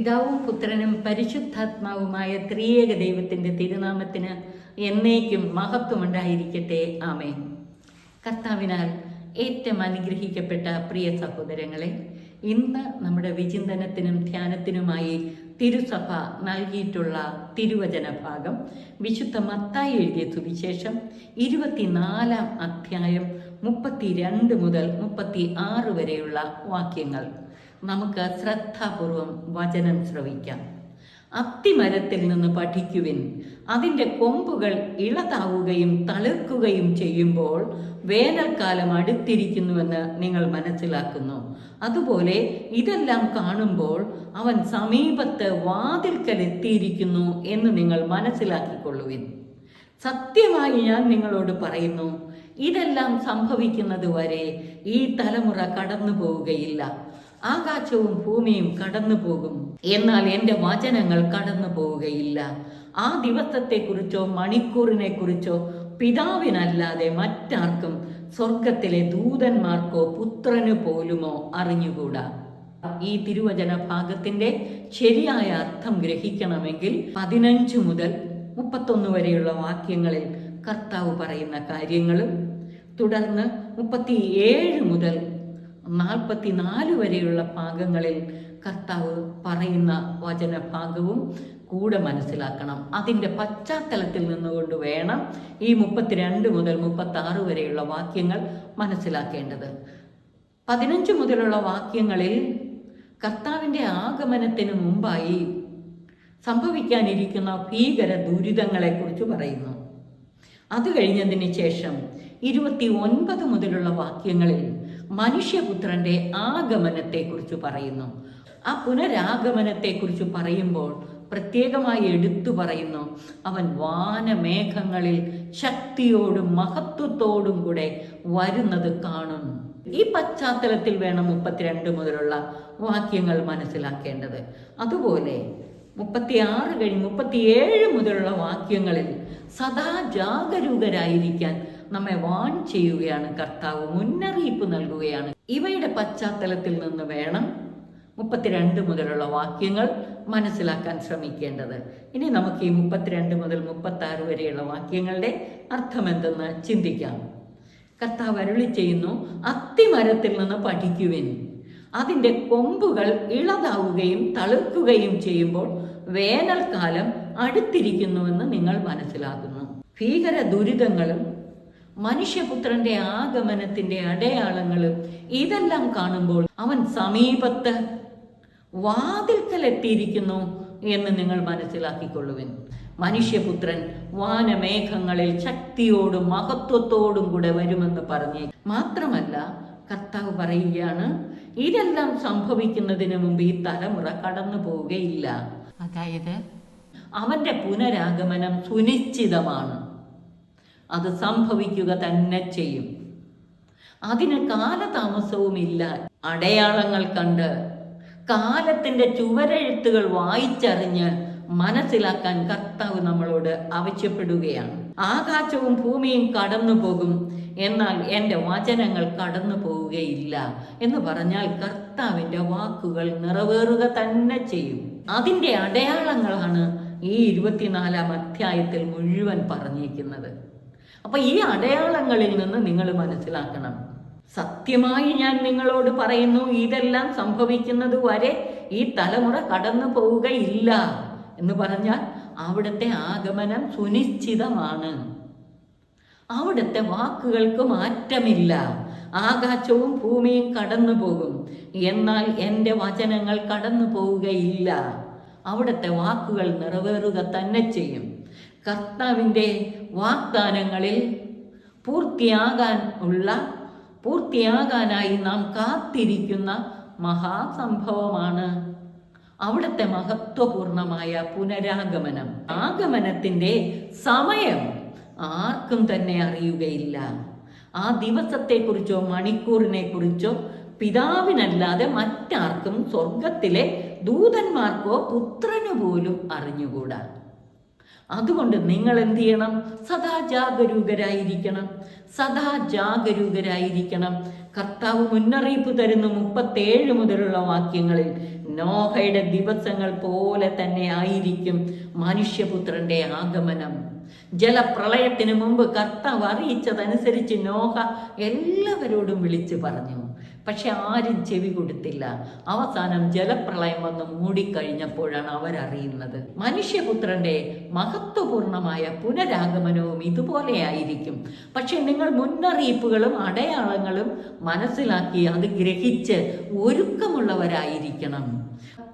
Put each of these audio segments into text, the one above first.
പിതാവും പുത്രനും പരിശുദ്ധാത്മാവുമായ ത്രിയേക ദൈവത്തിന്റെ തിരുനാമത്തിന് എന്നേക്കും മഹത്വമുണ്ടായിരിക്കട്ടെ. ആമേ കർത്താവിനാൽ ഏറ്റവും അനുഗ്രഹിക്കപ്പെട്ട പ്രിയ സഹോദരങ്ങളെ ഇന്ന് നമ്മുടെ വിചിന്തനത്തിനും ധ്യാനത്തിനുമായി തിരുസഭ നൽകിയിട്ടുള്ള തിരുവചന ഭാഗം വിശുദ്ധ മത്തായി എഴുതിയ സുവിശേഷം ഇരുപത്തിനാലാം അധ്യായം മുപ്പത്തി രണ്ട് മുതൽ മുപ്പത്തി ആറ് വരെയുള്ള വാക്യങ്ങൾ. നമുക്ക് ശ്രദ്ധാപൂർവം വചനം ശ്രവിക്കാം. അത്തിമരത്തിൽ നിന്ന് പഠിക്കുവിൻ. അതിന്റെ കൊമ്പുകൾ ഇളതാവുകയും തളിർക്കുകയും ചെയ്യുമ്പോൾ വേനൽക്കാലം അടുത്തിരിക്കുന്നുവെന്ന് നിങ്ങൾ മനസ്സിലാക്കുന്നു. അതുപോലെ ഇതെല്ലാം കാണുമ്പോൾ അവൻ സമീപത്ത് വാതിൽക്കൽ എത്തിയിരിക്കുന്നു എന്ന് നിങ്ങൾ മനസ്സിലാക്കിക്കൊള്ളുവിൻ. സത്യമായി ഞാൻ നിങ്ങളോട് പറയുന്നു ഇതെല്ലാം സംഭവിക്കുന്നത് വരെ ഈ തലമുറ കടന്നു പോവുകയില്ല ആകാശവും ഭൂമിയും കടന്നു പോകും. എന്നാൽ എന്റെ വചനങ്ങൾ കടന്നു പോവുകയില്ല. ആ ദിവസത്തെക്കുറിച്ചോ മണിക്കൂറിനെ കുറിച്ചോ പിതാവിനല്ലാതെ മറ്റാർക്കും സ്വർഗത്തിലെ ദൂതന്മാർക്കോ പുത്രന് പോലുമോ അറിഞ്ഞുകൂടാ? ഈ തിരുവചന ഭാഗത്തിന്റെ ശരിയായ അർത്ഥം ഗ്രഹിക്കണമെങ്കിൽ പതിനഞ്ച് മുതൽ മുപ്പത്തൊന്ന് വരെയുള്ള വാക്യങ്ങളിൽ കർത്താവ് പറയുന്ന കാര്യങ്ങളും തുടർന്ന് മുപ്പത്തി ഏഴ് മുതൽ നാൽപ്പത്തിനാല് വരെയുള്ള ഭാഗങ്ങളിൽ കർത്താവ് പറയുന്ന വചനഭാഗവും കൂടെ മനസ്സിലാക്കണം. അതിന്റെ പശ്ചാത്തലത്തിൽ നിന്നുകൊണ്ട് വേണം ഈ മുപ്പത്തിരണ്ട് മുതൽ മുപ്പത്തി ആറ് വരെയുള്ള വാക്യങ്ങൾ മനസ്സിലാക്കേണ്ടത്. പതിനഞ്ച് മുതലുള്ള വാക്യങ്ങളിൽ കർത്താവിന്റെ ആഗമനത്തിന് മുമ്പായി സംഭവിക്കാനിരിക്കുന്ന ഭീകര ദുരിതങ്ങളെക്കുറിച്ച് പറയുന്നു. അത് കഴിഞ്ഞതിന് ശേഷം ഇരുപത്തി ഒൻപത് മുതലുള്ള വാക്യങ്ങളിൽ മനുഷ്യപുത്രന്റെ ആഗമനത്തെക്കുറിച്ച് പറയുന്നു. ആ പുനരാഗമനത്തെക്കുറിച്ച് പറയുമ്പോൾ പ്രത്യേകമായി എടുത്തു പറയുന്നു. അവൻ വാനമേഘങ്ങളിൽ ശക്തിയോടും മഹത്വത്തോടും കൂടെ വരുന്നത് കാണുന്നു ഈ പശ്ചാത്തലത്തിൽ വേണം മുപ്പത്തിരണ്ട് മുതലുള്ള വാക്യങ്ങൾ മനസ്സിലാക്കേണ്ടത്. അതുപോലെ മുപ്പത്തിയാറ് കഴിഞ്ഞ് മുപ്പത്തിയേഴ് മുതലുള്ള വാക്യങ്ങളിൽ സദാ ജാഗരൂകരായിരിക്കാൻ നമ്മെ വാൺ ചെയ്യുകയാണ് കർത്താവ് മുന്നറിയിപ്പ് നൽകുകയാണ്. ഇവയുടെ പശ്ചാത്തലത്തിൽ നിന്ന് വേണം മുപ്പത്തിരണ്ട് മുതലുള്ള വാക്യങ്ങൾ മനസ്സിലാക്കാൻ ശ്രമിക്കേണ്ടത്. ഇനി നമുക്ക് ഈ മുപ്പത്തിരണ്ട് മുതൽ മുപ്പത്തി ആറ് വരെയുള്ള വാക്യങ്ങളുടെ അർത്ഥമെന്തെന്ന് ചിന്തിക്കാം. കർത്താവ് അരുളി ചെയ്യുന്നു അത്തിമരത്തിൽ നിന്ന് പഠിക്കുവിൻ. അതിന്റെ കൊമ്പുകൾ ഇളതാവുകയും തളിർക്കുകയും ചെയ്യുമ്പോൾ വേനൽക്കാലം അടുത്തിരിക്കുന്നുവെന്ന് നിങ്ങൾ മനസ്സിലാക്കുന്നു. ഭീകര ദുരിതങ്ങളും മനുഷ്യപുത്രന്റെ ആഗമനത്തിന്റെ അടയാളങ്ങളും ഇതെല്ലാം കാണുമ്പോൾ അവൻ സമീപത്ത് വാതിൽക്കൽ എത്തിയിരിക്കുന്നു എന്ന് നിങ്ങൾ മനസ്സിലാക്കിക്കൊള്ളുവിൻ. മനുഷ്യപുത്രൻ വാനമേഘങ്ങളിൽ ശക്തിയോടും മഹത്വത്തോടും കൂടെ വരുമെന്ന് പറഞ്ഞേ. മാത്രമല്ല കർത്താവ് പറയുകയാണ് ഇതെല്ലാം സംഭവിക്കുന്നതിന് മുമ്പ് ഈ തലമുറ കടന്നു പോവുകയില്ല. അതായത് അവന്റെ പുനരാഗമനം സുനിശ്ചിതമാണ്. അത് സംഭവിക്കുക തന്നെ ചെയ്യും. അതിന് കാലതാമസവുമില്ല. അടയാളങ്ങൾ കണ്ട് കാലത്തിന്റെ ചുവരെഴുത്തുകൾ വായിച്ചറിഞ്ഞ് മനസ്സിലാക്കാൻ കർത്താവ് നമ്മളോട് ആവശ്യപ്പെടുകയാണ്. ആകാശവും ഭൂമിയും കടന്നു പോകും. എന്നാൽ എന്റെ വചനങ്ങൾ കടന്നു പോവുകയില്ല എന്ന് പറഞ്ഞാൽ കർത്താവിന്റെ വാക്കുകൾ നിറവേറുക തന്നെ ചെയ്യും. അതിന്റെ അടയാളങ്ങളാണ് ഈ ഇരുപത്തിനാലാം അധ്യായത്തിൽ മുഴുവൻ പറഞ്ഞിരിക്കുന്നത്. അപ്പൊ ഈ അടയാളങ്ങളിൽ നിന്ന് നിങ്ങൾ മനസ്സിലാക്കണം. സത്യമായി ഞാൻ നിങ്ങളോട് പറയുന്നു ഇതെല്ലാം സംഭവിക്കുന്നത് വരെ ഈ തലമുറ കടന്നു പോവുകയില്ല എന്ന് പറഞ്ഞാൽ അവിടുത്തെ ആഗമനം സുനിശ്ചിതമാണ്. അവിടുത്തെ വാക്കുകൾക്ക് മാറ്റമില്ല. ആകാശവും ഭൂമിയും കടന്നു പോകും. എന്നാൽ എന്റെ വചനങ്ങൾ കടന്നു പോവുകയില്ല. അവിടുത്തെ വാക്കുകൾ നിറവേറുക തന്നെ ചെയ്യും. കർത്താവിന്റെ വാഗ്ദാനങ്ങളിൽ പൂർത്തിയാകാൻ ഉള്ള പൂർത്തിയാകാനായി നാം കാത്തിരിക്കുന്ന മഹാസംഭവമാണ് അവിടുത്തെ മഹത്വപൂർണമായ പുനരാഗമനം. ആഗമനത്തിന്റെ സമയം ആർക്കും തന്നെ അറിയുകയില്ല. ആ ദിവസത്തെക്കുറിച്ചോ മണിക്കൂറിനെ കുറിച്ചോ പിതാവിനല്ലാതെ മറ്റാർക്കും സ്വർഗത്തിലെ ദൂതന്മാർക്കോ പുത്രനു പോലും അറിഞ്ഞുകൂടാ. അതുകൊണ്ട് നിങ്ങൾ എന്ത് ചെയ്യണം സദാ ജാഗരൂകരായിരിക്കണം. സദാ ജാഗരൂകരായിരിക്കണം. കർത്താവ് മുന്നറിയിപ്പ് തരുന്ന മുപ്പത്തേഴ് മുതലുള്ള വാക്യങ്ങളിൽ. നോഹയുടെ ദിവസങ്ങൾ പോലെ തന്നെ ആയിരിക്കും മനുഷ്യപുത്രന്റെ ആഗമനം. ജലപ്രളയത്തിന് മുമ്പ് കർത്താവ് അറിയിച്ചതനുസരിച്ച് നോഹ എല്ലാവരോടും വിളിച്ചു പറഞ്ഞു. പക്ഷെ ആരും ചെവി കൊടുത്തില്ല. അവസാനം ജലപ്രളയം വന്ന് മൂടിക്കഴിഞ്ഞപ്പോഴാണ് അവരറിയുന്നത്. മനുഷ്യപുത്രന്റെ മഹത്വപൂർണമായ പുനരാഗമനവും ഇതുപോലെയായിരിക്കും പക്ഷെ നിങ്ങൾ മുന്നറിയിപ്പുകളും അടയാളങ്ങളും മനസ്സിലാക്കി അത് ഗ്രഹിച്ച് ഒരുക്കമുള്ളവരായിരിക്കണം.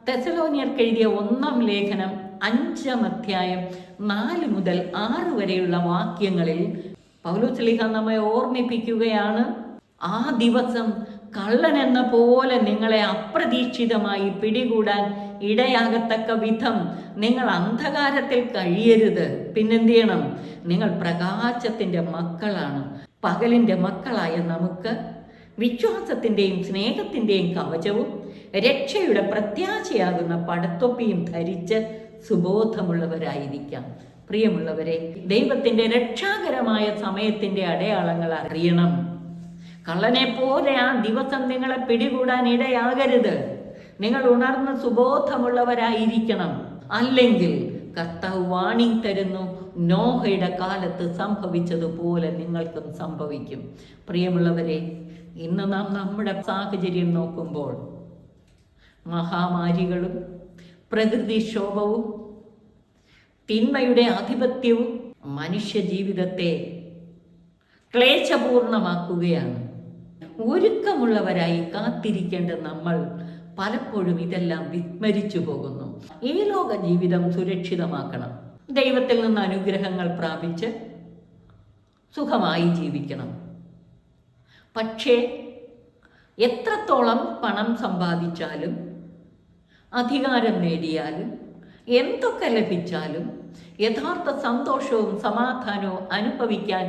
തെസലോനിയർക്ക് എഴുതിയ ഒന്നാം ലേഖനം അഞ്ചാം അധ്യായം നാല് മുതൽ ആറ് വരെയുള്ള വാക്യങ്ങളിൽ പൗലോസ്ലിഹ നമ്മെ ഓർമ്മിപ്പിക്കുകയാണ് ആ ദിവസം കള്ളൻ എന്ന പോലെ നിങ്ങളെ അപ്രതീക്ഷിതമായി പിടികൂടാൻ ഇടയാകത്തക്ക വിധം നിങ്ങൾ അന്ധകാരത്തിൽ കഴിയരുത്. പിന്നെന്ത് ചെയ്യണം? നിങ്ങൾ പ്രകാശത്തിന്റെ മക്കളാണ്. പകലിന്റെ മക്കളായ നമുക്ക് വിശ്വാസത്തിന്റെയും സ്നേഹത്തിന്റെയും കവചവും രക്ഷയുടെ പ്രത്യാശയാകുന്ന പടത്തൊപ്പിയും ധരിച്ച് സുബോധമുള്ളവരായിരിക്കാം. പ്രിയമുള്ളവരെ ദൈവത്തിന്റെ രക്ഷാകരമായ സമയത്തിന്റെ അടയാളങ്ങൾ അറിയണം. കള്ളനെ പോലെ ആ ദിവസം നിങ്ങളെ പിടികൂടാൻ ഇടയാകരുത്. നിങ്ങൾ ഉണർന്ന് സുബോധമുള്ളവരായിരിക്കണം. അല്ലെങ്കിൽ കർത്താവ് വാണിംഗ് തരുന്നു നോഹയുടെ കാലത്ത് സംഭവിച്ചതുപോലെ നിങ്ങൾക്കും സംഭവിക്കും. പ്രിയമുള്ളവരെ ഇന്ന് നാം നമ്മുടെ സാഹചര്യം നോക്കുമ്പോൾ മഹാമാരികളും പ്രകൃതിക്ഷോഭവും തിന്മയുടെ ആധിപത്യവും മനുഷ്യ ജീവിതത്തെ ക്ലേശപൂർണമാക്കുകയാണ്. ഒരുക്കമുള്ളവരായി കാത്തിരിക്കേണ്ട നമ്മൾ പലപ്പോഴും ഇതെല്ലാം വിസ്മരിച്ചു പോകുന്നു. ഈ ലോക ജീവിതം സുരക്ഷിതമാക്കണം. ദൈവത്തിൽ നിന്ന് അനുഗ്രഹങ്ങൾ പ്രാപിച്ച് സുഖമായി ജീവിക്കണം. പക്ഷേ എത്രത്തോളം പണം സമ്പാദിച്ചാലും അധികാരം നേടിയാലും എന്തൊക്കെ ലഭിച്ചാലും യഥാർത്ഥ സന്തോഷവും സമാധാനവും അനുഭവിക്കാൻ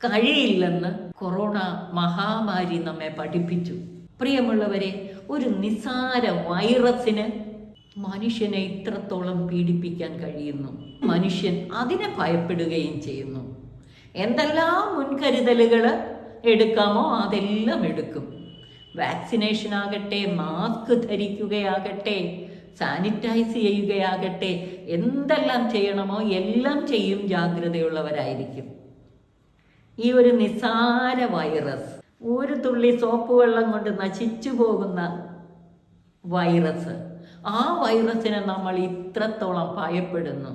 കഴിയില്ലെന്ന് കൊറോണ മഹാമാരി നമ്മെ പഠിപ്പിച്ചു. പ്രിയമുള്ളവരെ ഒരു നിസാര വൈറസിന് മനുഷ്യനെ ഇത്രത്തോളം പീഡിപ്പിക്കാൻ കഴിയുന്നു. മനുഷ്യൻ അതിനെ ഭയപ്പെടുകയും ചെയ്യുന്നു. എന്തെല്ലാം മുൻകരുതലുകൾ എടുക്കാമോ അതെല്ലാം എടുക്കും. വാക്സിനേഷൻ ആകട്ടെ മാസ്ക് ധരിക്കുകയാകട്ടെ സാനിറ്റൈസ് ചെയ്യുകയാകട്ടെ എന്തെല്ലാം ചെയ്യണമോ എല്ലാം ചെയ്യും ജാഗ്രതയുള്ളവരായിരിക്കും. ഈ ഒരു നിസാര വൈറസ് ഒരു തുള്ളി സോപ്പ് വെള്ളം കൊണ്ട് നശിച്ചു പോകുന്ന വൈറസ് ആ വൈറസിനെ നമ്മൾ ഇത്രത്തോളം ഭയപ്പെടുന്നു.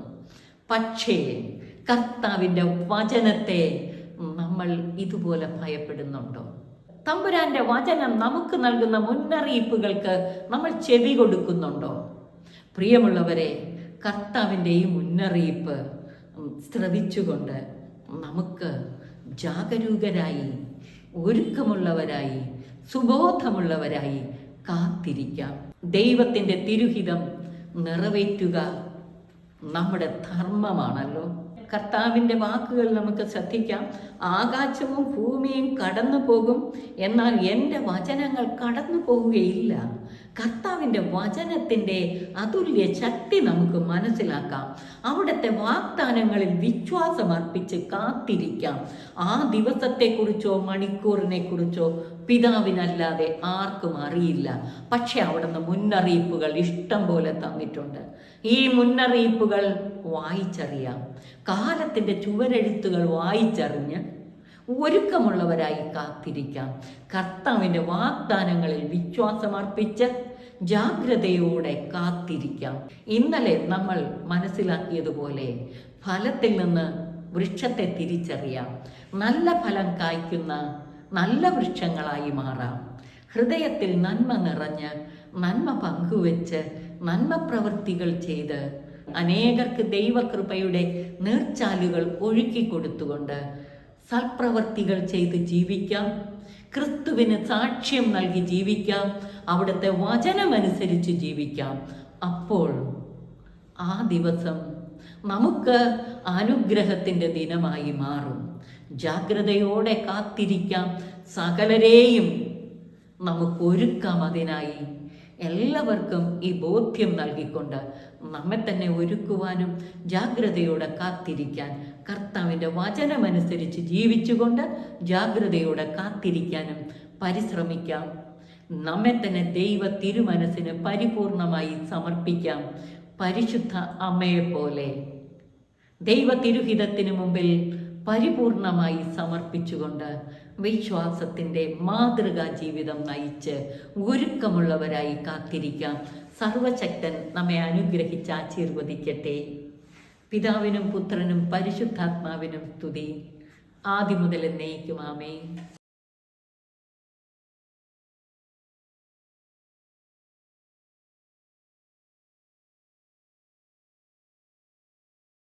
പക്ഷേ കർത്താവിന്റെ വചനത്തെ നമ്മൾ ഇതുപോലെ ഭയപ്പെടുന്നുണ്ടോ? തമ്പുരാന്റെ വചനം നമുക്ക് നൽകുന്ന മുന്നറിയിപ്പുകൾക്ക് നമ്മൾ ചെവി കൊടുക്കുന്നുണ്ടോ? പ്രിയമുള്ളവരെ കർത്താവിന്റെ ഈ മുന്നറിയിപ്പ് ശ്രവിച്ചുകൊണ്ട് നമുക്ക് ജാഗരൂകരായി ഒരുക്കമുള്ളവരായി സുബോധമുള്ളവരായി കാത്തിരിക്കാം. ദൈവത്തിന്റെ തിരുഹിതം നിറവേറ്റുക നമ്മുടെ ധർമ്മമാണല്ലോ. കർത്താവിന്റെ വാക്കുകൾ നമുക്ക് ശ്രദ്ധിക്കാം. ആകാശവും ഭൂമിയും കടന്നു പോകും. എന്നാൽ എന്റെ വചനങ്ങൾ കടന്നു പോവുകയില്ല. കർത്താവിന്റെ വചനത്തിന്റെ അതുല്യ ശക്തി നമുക്ക് മനസ്സിലാക്കാം. അവിടുത്തെ വാഗ്ദാനങ്ങളിൽ വിശ്വാസമർപ്പിച്ച് കാത്തിരിക്കാം. ആ ദിവസത്തെക്കുറിച്ചോ മണിക്കൂറിനെ കുറിച്ചോ പിതാവിനല്ലാതെ ആർക്കും അറിയില്ല. പക്ഷെ അവിടുന്ന് മുന്നറിയിപ്പുകൾ ഇഷ്ടം പോലെ തന്നിട്ടുണ്ട്. ഈ മുന്നറിയിപ്പുകൾ വായിച്ചറിയാം. കാലത്തിന്റെ ചുവരെഴുത്തുകൾ വായിച്ചറിഞ്ഞ് ഒരുക്കമുള്ളവരായി കാത്തിരിക്കാം. കർത്താവിന്റെ വാഗ്ദാനങ്ങളിൽ വിശ്വാസമർപ്പിച്ച് ജാഗ്രതയോടെ കാത്തിരിക്കാം. ഇന്നലെ നമ്മൾ മനസ്സിലാക്കിയതുപോലെ ഫലത്തിൽ നിന്ന് വൃക്ഷത്തെ തിരിച്ചറിയാം. നല്ല ഫലം കായ്ക്കുന്ന നല്ല വൃക്ഷങ്ങളായി മാറാം. ഹൃദയത്തിൽ നന്മ നിറഞ്ഞ് നന്മ പങ്കുവെച്ച് നന്മ പ്രവൃത്തികൾ ചെയ്ത് അനേകർക്ക് ദൈവകൃപയുടെ നീർച്ചാലുകൾ ഒഴുക്കി കൊടുത്തുകൊണ്ട് സൽപ്രവർത്തികൾ ചെയ്ത് ജീവിക്കാം. ക്രിസ്തുവിന് സാക്ഷ്യം നൽകി ജീവിക്കാം. അവിടുത്തെ വചനമനുസരിച്ച് ജീവിക്കാം. അപ്പോൾ ആ ദിവസം നമുക്ക് അനുഗ്രഹത്തിന്റെ ദിനമായി മാറും. ജാഗ്രതയോടെ കാത്തിരിക്കാം. സകലരെയും നമുക്ക് ഒരുക്കാം അതിനായി. എല്ലാവർക്കും ഈ ബോധ്യം നൽകിക്കൊണ്ട് നമ്മെ തന്നെ ഒരുക്കുവാനും ജാഗ്രതയോടെ കാത്തിരിക്കാൻ കർത്താവിന്റെ വചനമനുസരിച്ച് ജീവിച്ചുകൊണ്ട് ജാഗ്രതയോടെ കാത്തിരിക്കാനും പരിശ്രമിക്കാം. നമ്മെ തന്നെ ദൈവ തിരുമനസ്സിന് പരിപൂർണമായി സമർപ്പിക്കാം. പരിശുദ്ധ അമ്മയെപ്പോലെ ദൈവ തിരുഹിതത്തിന് മുമ്പിൽ പരിപൂർണമായി സമർപ്പിച്ചുകൊണ്ട് വിശ്വാസത്തിന്റെ മാതൃകാ ജീവിതം നയിച്ച് ഒരുക്കമുള്ളവരായി കാത്തിരിക്കാം. സർവശക്തൻ നമ്മെ അനുഗ്രഹിച്ച് ആശീർവദിക്കട്ടെ. പിതാവിനും പുത്രനും പരിശുദ്ധാത്മാവിനും സ്തുതി. ആദ്യം മുതൽ എന്നേക്കും ആമേ